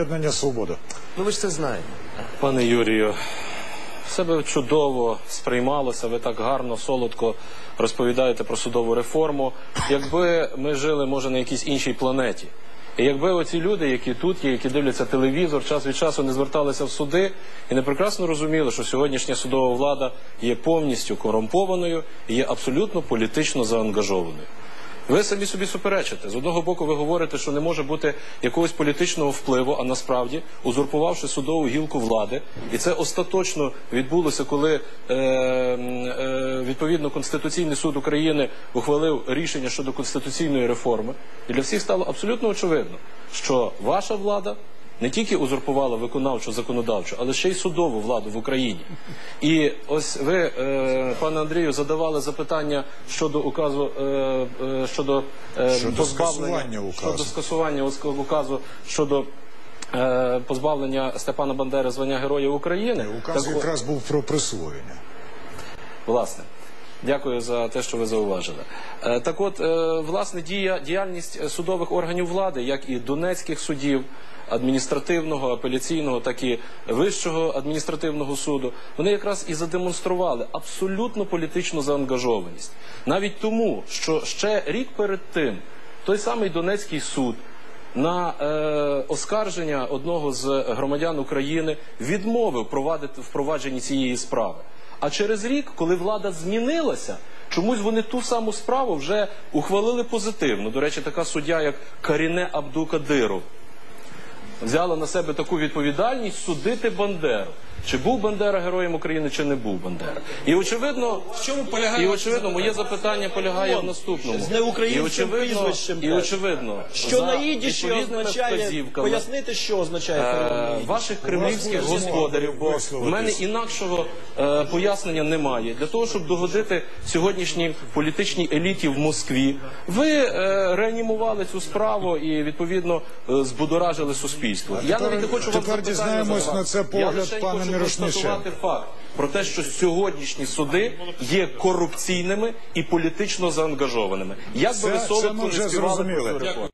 Об'єднання Свобода. Ну ви ж це знаєте. Пане Юрію, все би чудово сприймалося, ви так гарно, солодко розповідаєте про судову реформу. Якби ми жили, може, на якійсь іншій планеті. І якби оці люди, які тут є, які дивляться телевізор, час від часу не зверталися в суди і не прекрасно розуміли, що сьогоднішня судова влада є повністю корумпованою і є абсолютно політично заангажованою. Ви самі собі суперечите. З одного боку, ви говорите, що не може бути якогось політичного впливу, а насправді, узурпувавши судову гілку влади, і це остаточно відбулося, коли е, е, відповідно Конституційний суд України ухвалив рішення щодо конституційної реформи. І для всіх стало абсолютно очевидно, що ваша влада не тільки узурпувала виконавчу законодавчу, але ще й судову владу в Україні. І ось ви, е, пане Андрію, задавали запитання щодо указу е, е, щодо, е, Щодо скасування указу. щодо скасування указу щодо. е, Позбавлення Степана Бандери звання Героя України Указ Так, якраз був про присвоєння. Власне, дякую за те, що ви зауважили. Е, Так от, е, власне, дія, діяльність е, судових органів влади, як і донецьких судів, адміністративного, апеляційного, так і Вищого адміністративного суду, вони якраз і задемонстрували абсолютно політичну заангажованість. Навіть тому, що ще рік перед тим той самий Донецький суд на е, оскарження одного з громадян України відмовив провадити впровадженні цієї справи. А через рік, коли влада змінилася, чомусь вони ту саму справу вже ухвалили позитивно. До речі, така суддя, як Каріне Абдукадиров, взяла на себе таку відповідальність судити Бандеру. Чи був Бандера героєм України, чи не був Бандера? І очевидно, В чому полягає і очевидно, моє запитання полягає в наступному. З неукраїнським і очевидно, прізвищем і очевидно, Що за на відповідними означає, пояснити, що означає е, ваших кремлівських господарів, бо в мене інакшого е, пояснення немає. Для того, щоб догодити сьогоднішній політичній еліті в Москві, ви е, реанімували цю справу і відповідно е, збудоражили суспільство. Я тепер- навіть не хочу вам тепер дізнаємось на це погляд Мірошниченка. Констатувати факт про те, що сьогоднішні суди є корупційними і політично заангажованими. Як би ви солодко не співали цю реформу.